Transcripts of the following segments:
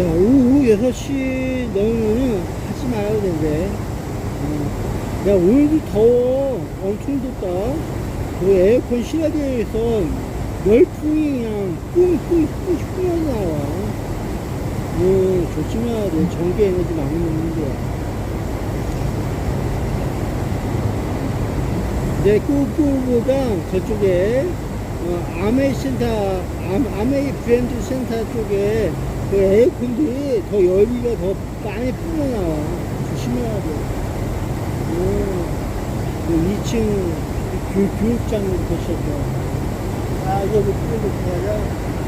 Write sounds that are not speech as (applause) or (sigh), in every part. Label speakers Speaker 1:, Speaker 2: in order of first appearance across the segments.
Speaker 1: 야, 오후 6시 넘으면은 하지 말아야 된대. 어. 야, 오늘도 더워. 엄청 덥다. 그 에어컨 실내에서 열풍이 그냥 뿡뿡 뿡뿡 나와. 음, 조심해야 돼. 전기 에너지 많이 먹는 거야. 내 꾸꾸보다 저쪽에 어, 아메이 센터, 아, 아메이 브랜드 센터 쪽에 그 에어컨들이 더 열기가 더 많이 불어나와. 조심해야 돼. 어, 그 2층 교, 교육장부터 시작해. 아, 못 끌고 가자.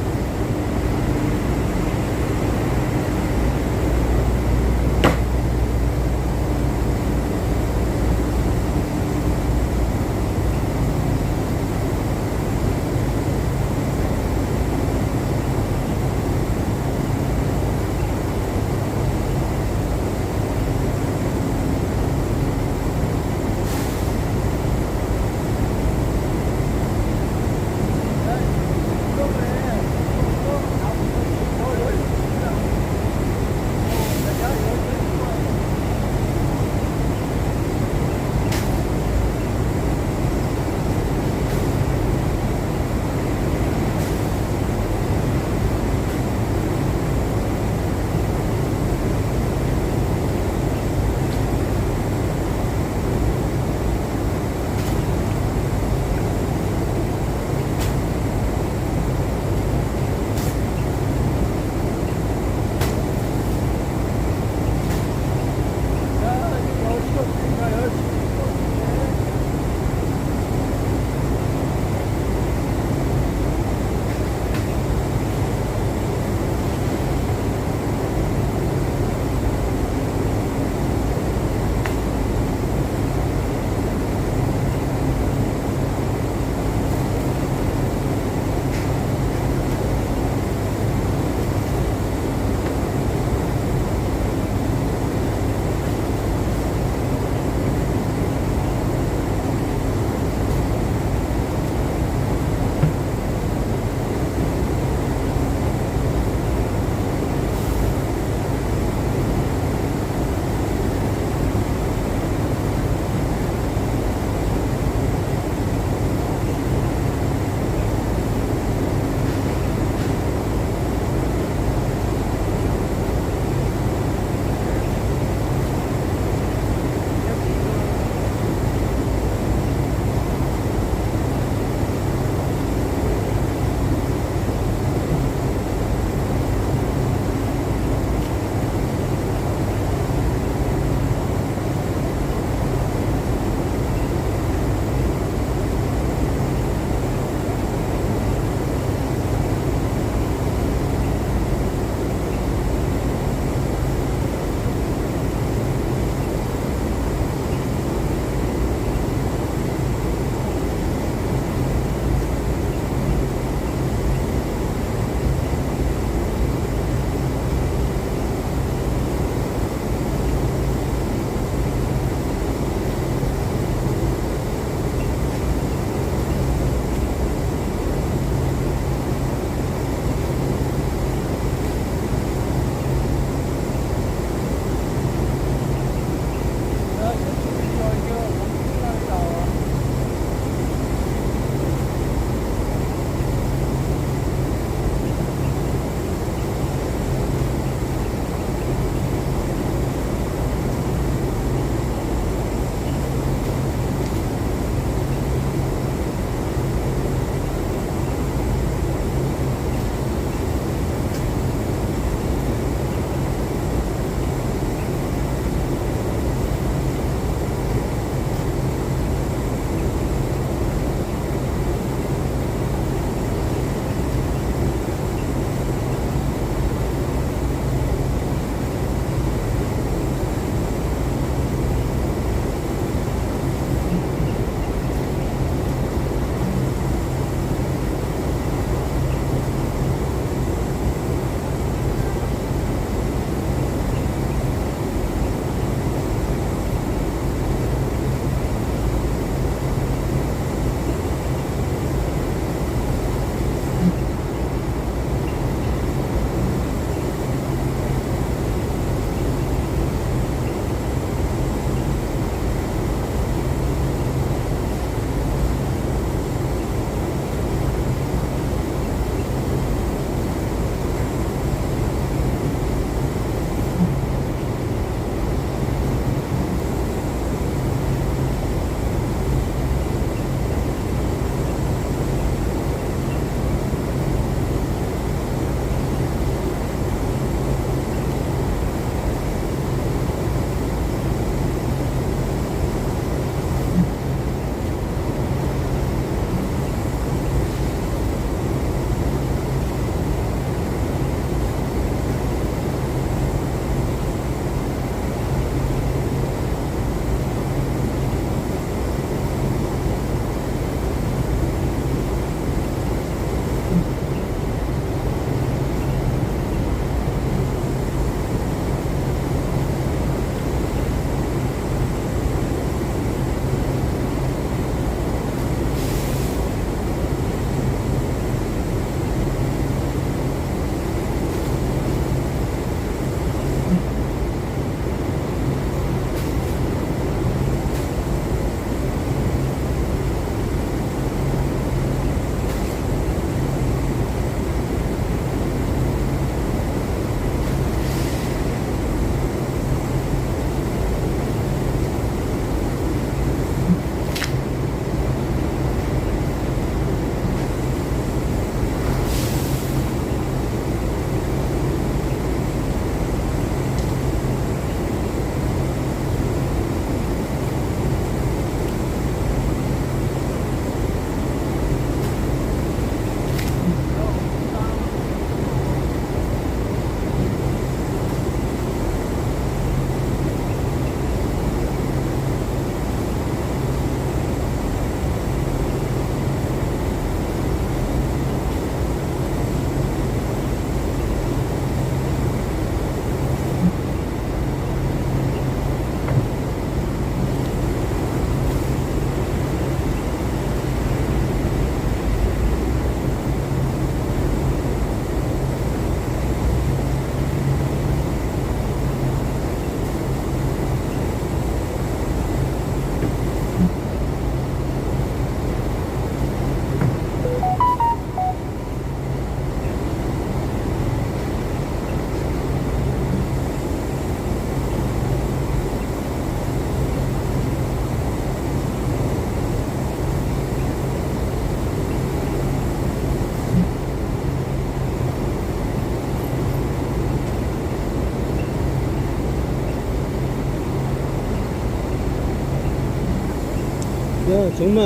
Speaker 1: 정말,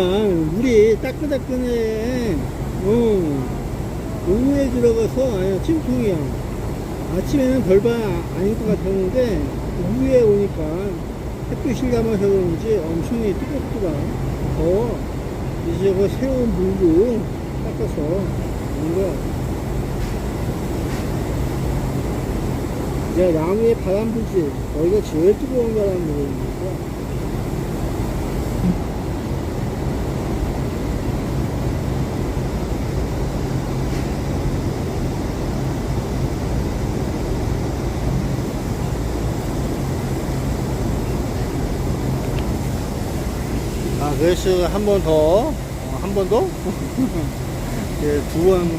Speaker 1: 우리 따끈따끈해. 어. 오후에 들어가서, 아니야, 찜통이야. 아침에는 별반 아- 아닐 것 같았는데, 오후에 오니까 햇빛 실감아서 그런지 엄청나게 뜨겁더라. 더, 이제 그 새로운 물로 닦아서 오는 거야. 야, 나무에 바람 불지. 여기가 제일 뜨거운 바람 거야. 아, 그래서 한번 더, 어, 한번 더? (laughs) 예, 두번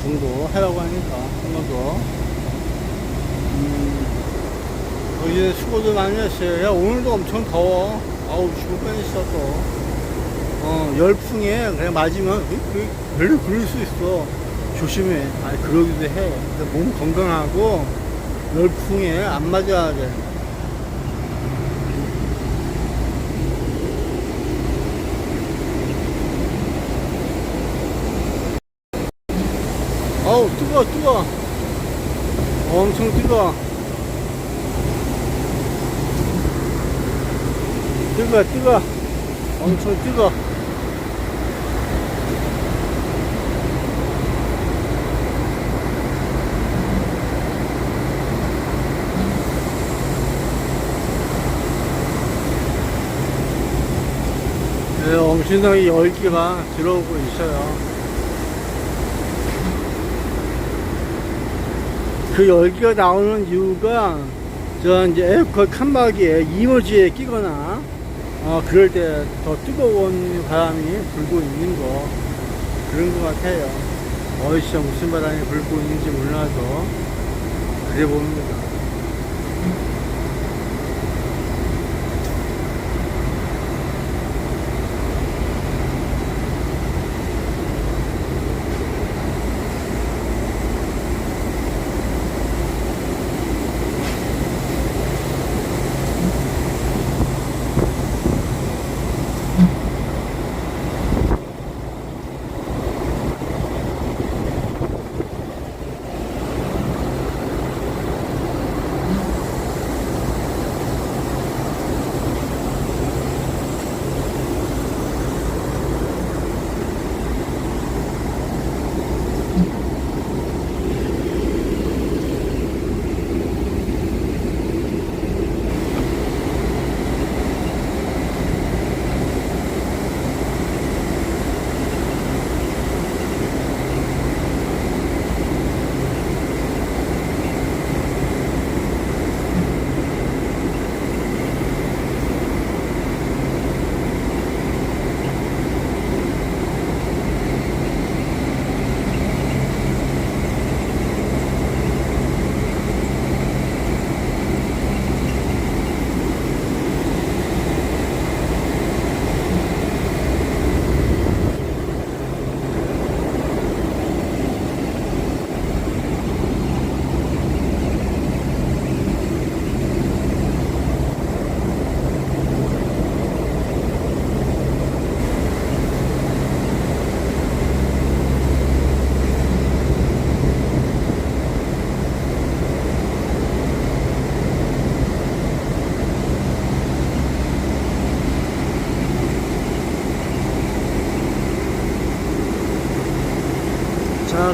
Speaker 1: 정도 하라고 하니까, 한 번 더. 음, 어제 수고도 많이 했어요. 야, 오늘도 엄청 더워. 아우, 죽을 뻔했어, 또. 어, 열풍에 그냥 맞으면, 그, 그, 별로 그럴 수 있어. 조심해. 아니, 그러기도 해. 몸 건강하고, 열풍에 안 맞아야 돼. 어우 뜨거 뜨거 엄청 뜨거 뜨거 뜨거 엄청 뜨거 네, 엄청나게 열기가 들어오고 있어요 그 열기가 나오는 이유가 저 이제 에어컨 칸막이에 이물지에 끼거나 어, 그럴 때 더 뜨거운 바람이 불고 있는 거 그런 것 같아요. 어디서 무슨 바람이 불고 있는지 몰라도 그래 봅니다.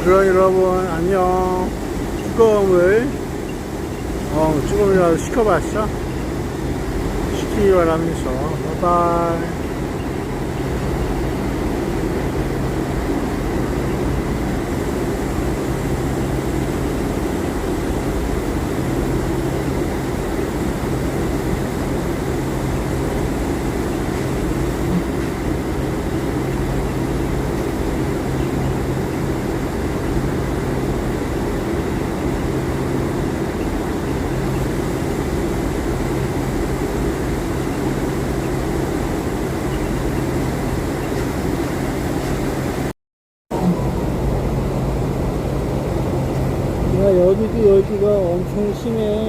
Speaker 1: 그럼 여러분, 안녕. 쭈꺼움을, 어, 쭈꺼움이라도 시켜봤어? 시키기 바라면서, 바이바이. 야, 여기도 심해.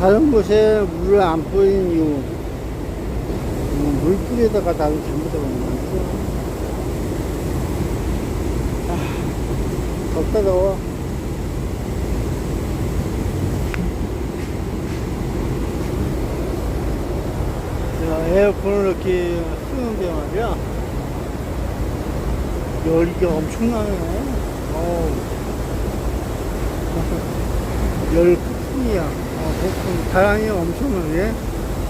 Speaker 1: 다른 곳에 물을 안 뿌린 이유. 음, 물 뿌리다가 나도 것 같아. 아, 덥다 더워. 야, 에어컨을 이렇게 쓰는데 말이야. 열기가 엄청나네. 어우. (laughs) 열 폭풍이야. 어, 폭풍. 바람이 엄청나네.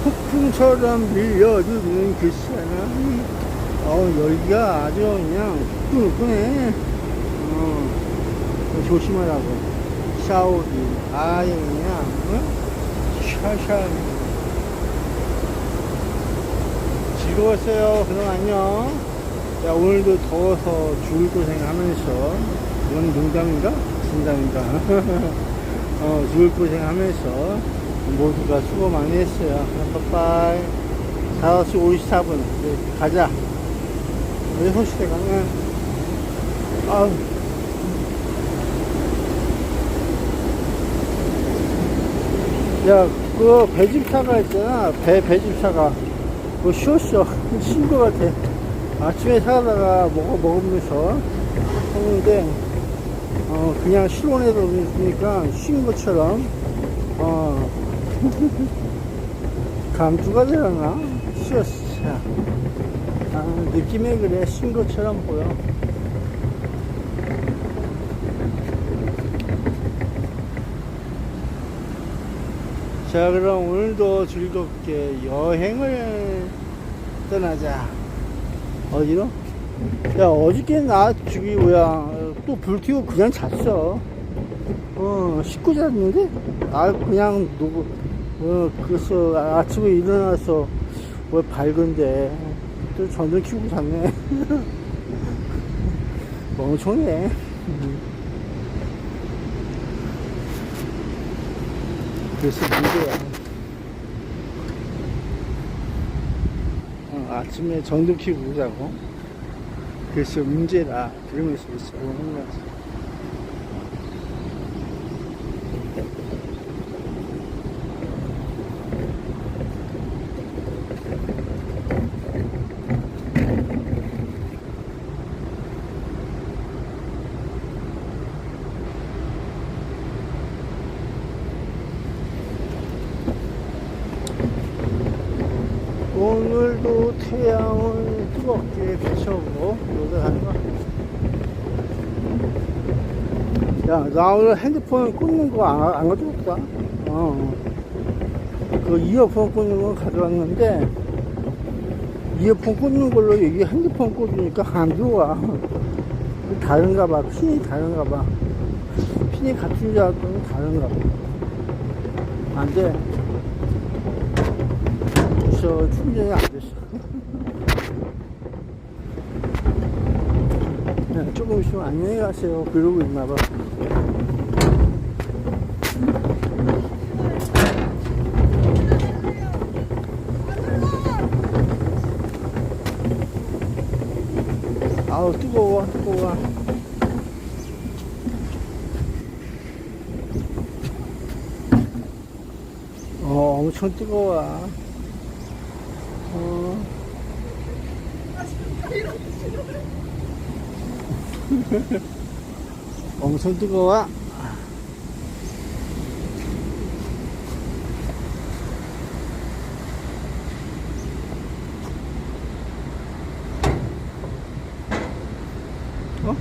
Speaker 1: 폭풍처럼 밀려주는 그 시간은, 어, 열기가 아주 그냥 후끈후끈해. 어, 조심하라고. 샤워기. 아예 그냥, 어? 샤샤. 즐거웠어요. 그럼 안녕. 자, 오늘도 더워서 죽을 고생 하면서, 이건 농담인가? 진담인가? (laughs) 어, 죽을 고생 하면서, 모두가 수고 많이 했어요. 빠빠이. 5시 54분. 네, 가자. 6시대 가면, 아우. 야, 그 배집차가 있잖아. 배, 배집차가. 그거 쉬었어. 쉰거 같아. 아침에 사다가 먹어, 먹으면서 했는데, 어, 그냥 실온에서 있으니까 쉰 것처럼, 어, (laughs) 감투가 되려나? 쉬었어. 아, 느낌에 그래. 쉰 것처럼 보여. 자, 그럼 오늘도 즐겁게 여행을 떠나자. 어디로? 야, 어저께 나 뭐야 또 불 켜고 그냥 잤어. 어, 씻고 잤는데? 아, 그냥 누구, 어, 그래서 아침에 일어나서 뭐 밝은데 또 전등 켜고 잤네. (laughs) 멍청해. 그래서 문제야. 어, 아침에 전등 켜고 자고. 그래서 문제다. 그러면서 있어. 오는. 오늘도 태양을 뜨겁게 비춰보고 노래하는 거. 야, 나 오늘 핸드폰 꽂는 거 안, 안 가져왔다. 어. 그 이어폰 꽂는 거 가져왔는데, 이어폰 꽂는 걸로 여기 핸드폰 꽂으니까 안 들어와. 다른가 봐. 핀이 다른가 봐. 핀이 같은 줄 알았더니 다른가 봐. 안 돼. 저 충전이 안 됐어. 야, 조금 있으면 안녕히 가세요. 그러고 있나 봐. 아우, 뜨거워, 뜨거워. 어, 엄청 뜨거워. 어. (laughs) 엄청 뜨거워. 어?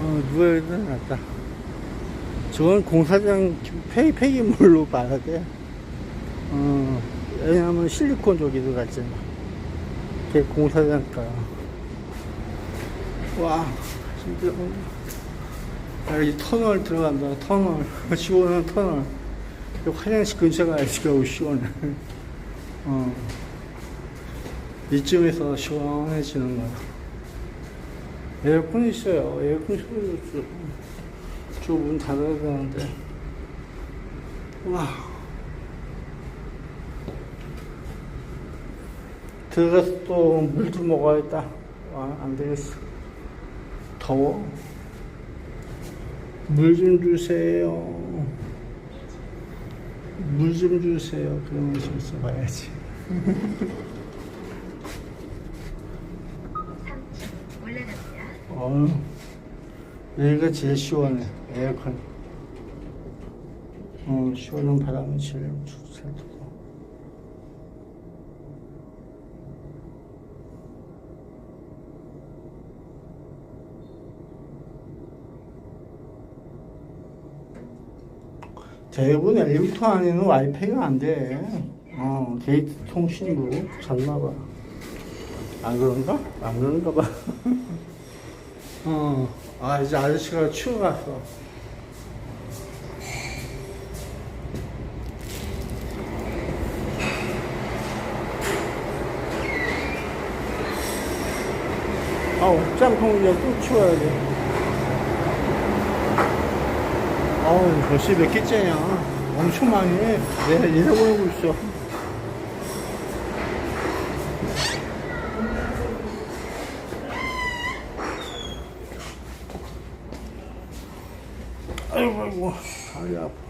Speaker 1: 어, 누가 일어났다. 저건 공사장 폐, 폐기물로 (laughs) 봐야 돼. 어, 왜냐면 실리콘 저기 들어갔잖아. 걔 공사장가. 와, 진짜. 야, 여기 터널 들어간다, 터널. (laughs) 시원한 터널. 화장실 근처가 아주 시원해. (laughs) 어. 이쯤에서 시원해지는 거야. 에어컨 있어요. 에어컨 소리도 좀. 저문 닫아야 되는데. 와. 들어가서 또 물도 먹어야겠다. 와, 안 되겠어. 더워. 물 좀 주세요. 물 좀 주세요. 그러면 좀 써봐야지.
Speaker 2: 3층 올라갑니다.
Speaker 1: 어휴, 여기가 제일 시원해. 에어컨. 어, 시원한 바람이 제일 좋고. 대부분 엘리베이터 안에는 와이파이가 안 돼. 어, 게이트 통신으로 잤나봐. 안 그런가? 안 그런가 봐. (laughs) 어, 아, 이제 아저씨가 치워갔어. 아, 옥장통 이제 또 치워야 돼. 아우, 벌써 몇 개째냐. 엄청 많이 해. 내가 잃어버리고 있어. 아이고, 아이고, 다리 아파.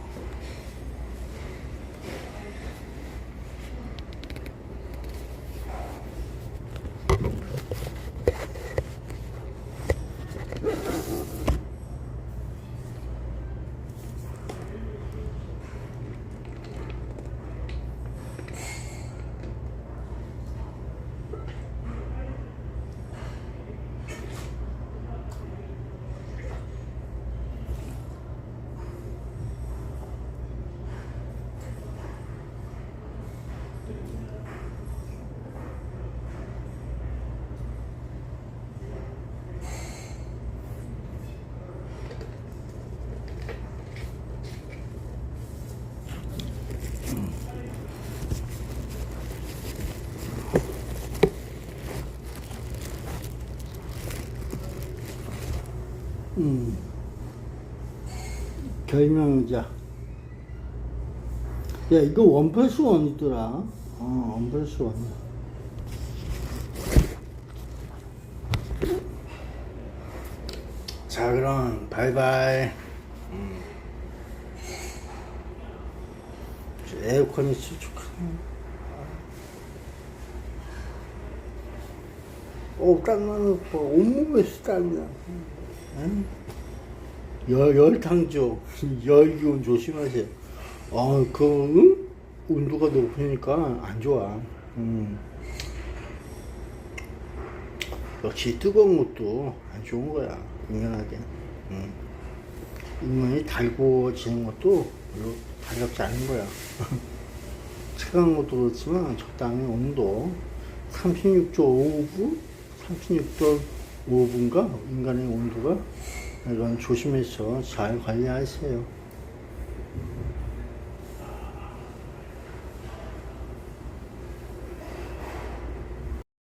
Speaker 1: 음. 결명의자. 야, 이거 원 플러스 원이더라. 어, 원 플러스 원. 자, 그럼, 바이바이. 음. 에어컨이 좋네. 어, 땀나는 거, 온몸에서 땀이 나. 응? 열, 열탕조, (laughs) 열기운 조심하세요. 아, 그, 응? 온도가 높으니까 안 좋아. 음. 역시 뜨거운 것도 안 좋은 거야. 인간하게. 음. 인간이 달궈지는 것도 별로 달갑지 않은 거야. (laughs) 차가운 것도 그렇지만 적당히 온도 36.5분? 36.5분가? 인간의 온도가 이건 조심해서 잘 관리하세요.